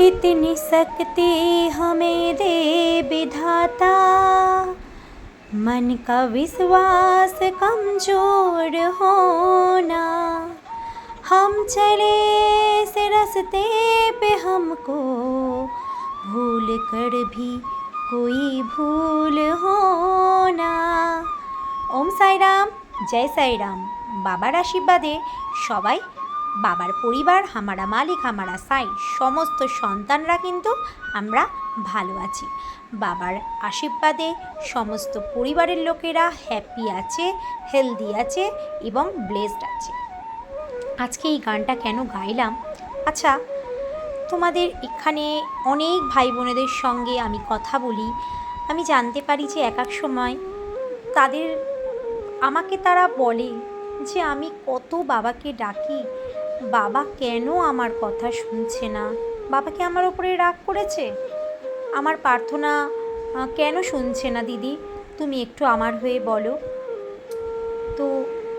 इतनी शक्ति हमें दे विधाता मन का विश्वास कमजोर होना हम चले से रास्ते पे हमको भूल कर भी कोई भूल होना ওম সাইরাম জয় সাইরাম বাবার আশীর্বাদে সবাই বাবার পরিবার, হামারা মালিক, হামারা সাই, সমস্ত সন্তানরা কিন্তু আমরা ভালো আছি। বাবার আশীর্বাদে সমস্ত পরিবারের লোকেরা হ্যাপি আছে হেলদি আছে এবং ব্লেসড আছে। আজকে এই গানটা কেন গাইলাম? আচ্ছা তোমাদের এখানে অনেক ভাই বোনেদের সঙ্গে আমি কথা বলি। আমি জানতে পারি যে এক এক সময় তাদের, আমাকে তারা বলে যে আমি কত বাবাকে ডাকি বাবা কেন আমার কথা শুনছে না? বাবাকে আমার ওপরে রাগ করেছে? আমার প্রার্থনা কেন শুনছে না দিদি? তুমি একটু আমার হয়ে বলো। তো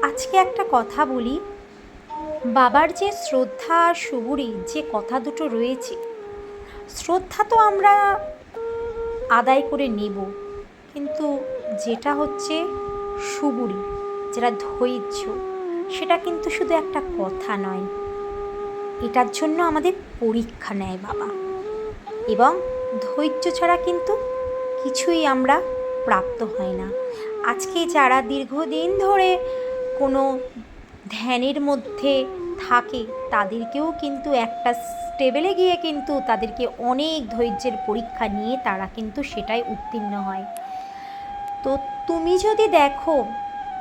আজকে একটা কথা বলি। বাবার যে শ্রদ্ধা আর সুবুরি, যে কথা দুটো রয়েছে, শ্রদ্ধা তো আমরা আদায় করে নেব, কিন্তু যেটা হচ্ছে সুবুরি, যেটা ধৈর্য সেটা কিন্তু শুধু একটা কথা নয়। এটার জন্য আমাদের পরীক্ষা নেয় বাবা। এবং ধৈর্য ছাড়া কিন্তু কিছুই আমরা প্রাপ্ত হয় না। আজকে যারা দীর্ঘদিন ধরে কোনো ধ্যানের মধ্যে থাকে, তাদেরকেও কিন্তু একটা স্টেবেলে গিয়ে কিন্তু তাদেরকে অনেক ধৈর্যের পরীক্ষা নিয়ে তারা কিন্তু সেটাই উত্তীর্ণ হয়। তো তুমি যদি দেখো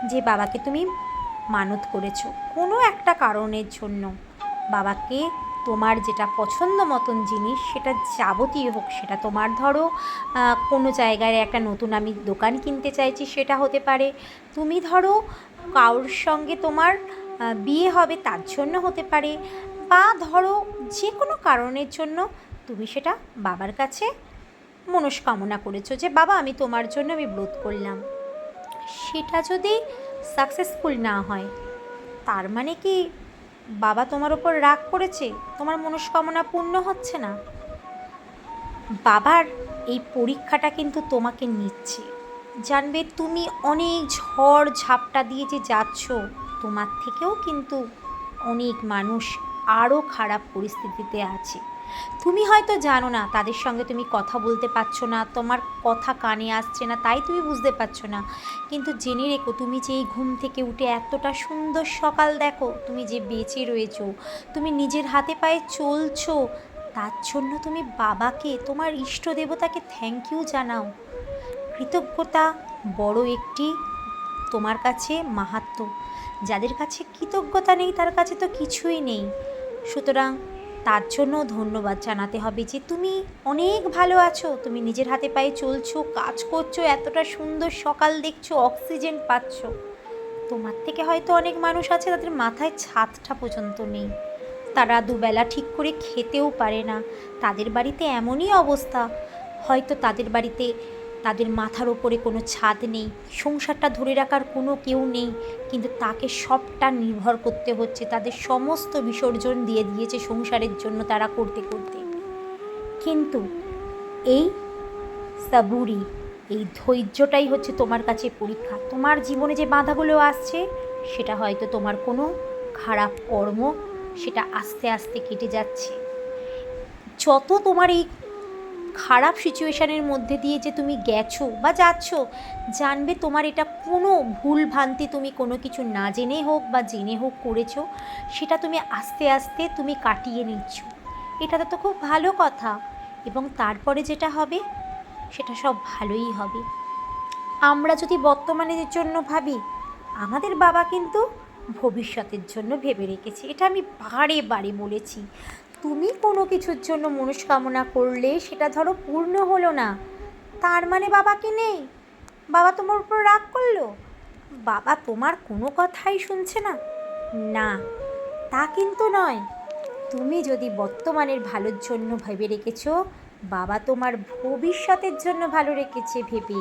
যে বাবাকে তুমি মানত করেছ কোনো একটা কারণের জন্য। বাবাকে তোমার যেটা পছন্দ মতন জিনিস, সেটা যাবতীয় হোক, সেটা তোমার ধরো কোনো জায়গায় একটা নতুন আমি দোকান কিনতে চাইছি, সেটা হতে পারে। তুমি ধরো, কারোর সঙ্গে তোমার বিয়ে হবে, তার জন্য হতে পারে। বা ধরো যে কোনো কারণের জন্য তুমি সেটা বাবার কাছে মনস্কামনা করেছ যে, বাবা, আমি তোমার জন্য আমি ব্রত করলাম। সেটা যদি সাকসেসফুল না হয়। তার মানে কি বাবা তোমার ওপর রাগ করেছে? তোমার মনস্কামনা পূর্ণ হচ্ছে না? বাবার এই পরীক্ষাটা কিন্তু তোমাকে নিচ্ছে। জানবে তুমি অনেক ঝড় ঝাপটা দিয়ে যে যাচ্ছ, তোমার থেকেও কিন্তু অনেক মানুষ আরও খারাপ পরিস্থিতিতে আছে। তুমি হয়তো জানো না, তাদের সঙ্গে তুমি কথা বলতে পারছ না, তোমার কথা কানে আসছে না, তাই তুমি বুঝতে পারছ না। কিন্তু জেনে রেখো, তুমি যে এই ঘুম থেকে উঠে এতটা সুন্দর সকাল দেখো, তুমি যে বেঁচে রয়েছো, তুমি নিজের হাতে পায়ে চলছো, তার জন্য তুমি বাবাকে, তোমার ইষ্ট দেবতাকে থ্যাংক ইউ জানাও। কৃতজ্ঞতা বড় একটি তোমার কাছে মাহাত্ম যাদের কাছে কৃতজ্ঞতা নেই, তার কাছে তো কিছুই নেই। সুতরাং তার জন্য ধন্যবাদ জানাতে হবে যে তুমি অনেক ভালো আছো। তুমি নিজের হাতে পায়ে চলছো, কাজ করছ, এতটা সুন্দর সকাল দেখছ, অক্সিজেন পাচ্ছ। তোমার থেকে হয়তো অনেক মানুষ আছে তাদের মাথায় ছাদটা পর্যন্ত নেই। তারা দুবেলা ঠিক করে খেতেও পারে না। তাদের বাড়িতে এমনই অবস্থা। হয়তো তাদের বাড়িতে তাদের মাথার ওপরে কোনো ছাদ নেই, সংসারটা ধরে রাখার কোনো কেউ নেই, কিন্তু তাকে সবটা নির্ভর করতে হচ্ছে, তাদের সমস্ত বিসর্জন দিয়ে দিয়েছে সংসারের জন্য তারা করতে করতে। কিন্তু এই সাবুরি, এই ধৈর্যটাই হচ্ছে তোমার কাছে পরীক্ষা। তোমার জীবনে যে বাধাগুলো আসছে, সেটা হয়তো তোমার কোনো খারাপ কর্ম, সেটা আস্তে আস্তে কেটে যাচ্ছে। যত তোমার এই খারাপ সিচুয়েশানের মধ্যে দিয়ে যে তুমি গেছো বা যাচ্ছ, জানবে তোমার এটা কোনো ভুল ভ্রান্তি তুমি কোনো কিছু না জেনে হোক বা জেনে হোক করেছ, সেটা তুমি আস্তে আস্তে তুমি কাটিয়ে নিচ্ছ। এটা তো খুব ভালো কথা। এবং তারপরে যেটা হবে, সেটা সব ভালোই হবে। আমরা যদি বর্তমানের জন্য ভাবি, আমাদের বাবা কিন্তু ভবিষ্যতের জন্য ভেবে রেখেছে। এটা আমি বারে বারে বলেছি। তুমি কোনো কিছুর জন্য মনস্কামনা করলে সেটা ধরো পূর্ণ হলো না। তার মানে বাবাকে নেই? বাবা তোমার উপর রাগ করল? বাবা তোমার কোনো কথাই শুনছে না। না, তা কিন্তু নয়। তুমি যদি বর্তমানের ভালোর জন্য ভেবে রেখেছো, বাবা তোমার ভবিষ্যতের জন্য ভালো রেখেছে ভেবে।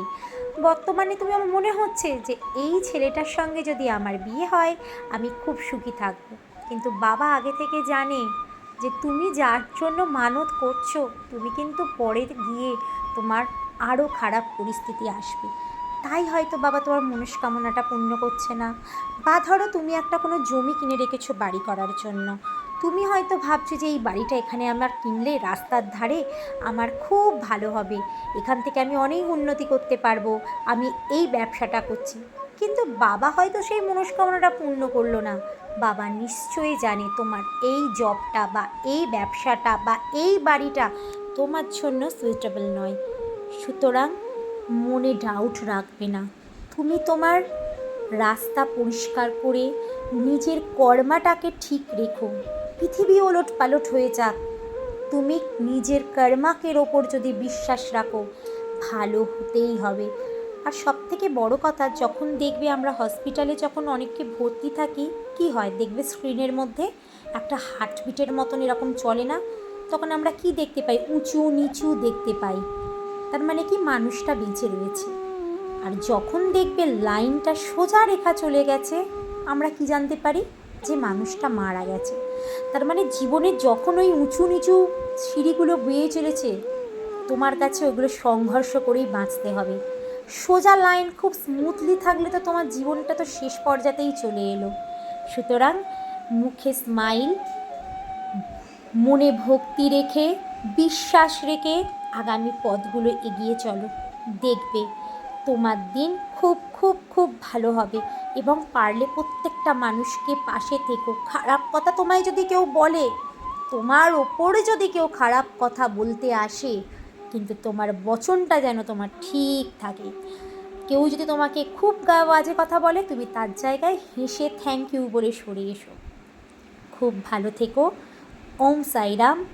বর্তমানে তুমি আমার মনে হচ্ছে যে এই ছেলেটার সঙ্গে যদি আমার বিয়ে হয়, আমি খুব সুখী থাকব। কিন্তু বাবা আগে থেকে জানে যে তুমি যার জন্য মানত করছ, তুমি কিন্তু পরে গিয়ে তোমার আরও খারাপ পরিস্থিতি আসবে। তাই হয়তো বাবা তোমার মনস্কামনাটা পূর্ণ করছে না। বা ধরো তুমি একটা কোনো জমি কিনে রেখেছো বাড়ি করার জন্য। তুমি হয়তো ভাবছ যে এই বাড়িটা এখানে আমার কিনলে রাস্তার ধারে আমার খুব ভালো হবে। এখান থেকে আমি অনেক উন্নতি করতে পারব। আমি এই ব্যবসাটা করছি। কিন্তু বাবা হয়তো সেই মনস্কামনাটা পূর্ণ করল না। বাবা নিশ্চয়ই জানে তোমার এই জবটা বা এই ব্যবসাটা বা এই বাড়িটা তোমার জন্য সুইটেবল নয়। সুতরাং মনে ডাউট রাখবে না। তুমি তোমার রাস্তা পরিষ্কার করে নিজের কর্মাটাকে ঠিক রেখো। পৃথিবী ওলট পালট হয়ে যাক। তুমি নিজের কর্মাকের ওপর যদি বিশ্বাস রাখো, ভালো হতেই হবে। আর সব থেকে বড় কথা, যখন দেখবে আমরা হসপিটালে যখন অনেককে ভর্তি থাকি, কি হয়? দেখবে স্ক্রিনের মধ্যে একটা হার্টবিটের মতন এরকম চলে না? তখন আমরা কি দেখতে পাই? উঁচু, নিচু দেখতে পাই। তার মানে কি? মানুষটা বেঁচে রয়েছে। আর যখন দেখবে লাইনটা সোজা রেখা চলে গেছে, আমরা কি জানতে পারি? যে মানুষটা মারা গেছে। তার মানে জীবনে যখন ওই উঁচু, নিচু সিঁড়িগুলো বেয়ে চলেছে, তোমার কাছে ওগুলো সংঘর্ষ করেই বাঁচতে হবে। সোজা লাইন খুব স্মুথলি থাকলে তো তোমার জীবনটা তো শেষ পর্যাতেই চলে এলো। সুতরাং মুখে স্মাইল মনে ভক্তি রেখে, বিশ্বাস রেখে আগামী পথগুলো এগিয়ে চলো। দেখবে তোমার দিন খুব খুব খুব ভালো হবে এবং পারলে প্রত্যেকটা মানুষকে পাশে থেকো। খারাপ কথা তোমায় যদি কেউ বলে, তোমার ওপরে যদি কেউ খারাপ কথা বলতে আসে কিন্তু তোমার বচনটা যেন তোমার ঠিক থাকে। কেউ যদি তোমাকে খুব গা- বাজে কথা বলে, তুমি তার জায়গায় হেসে থ্যাংক ইউ বলে সরে এসো। খুব ভালো থেকো। ওম সাইরাম।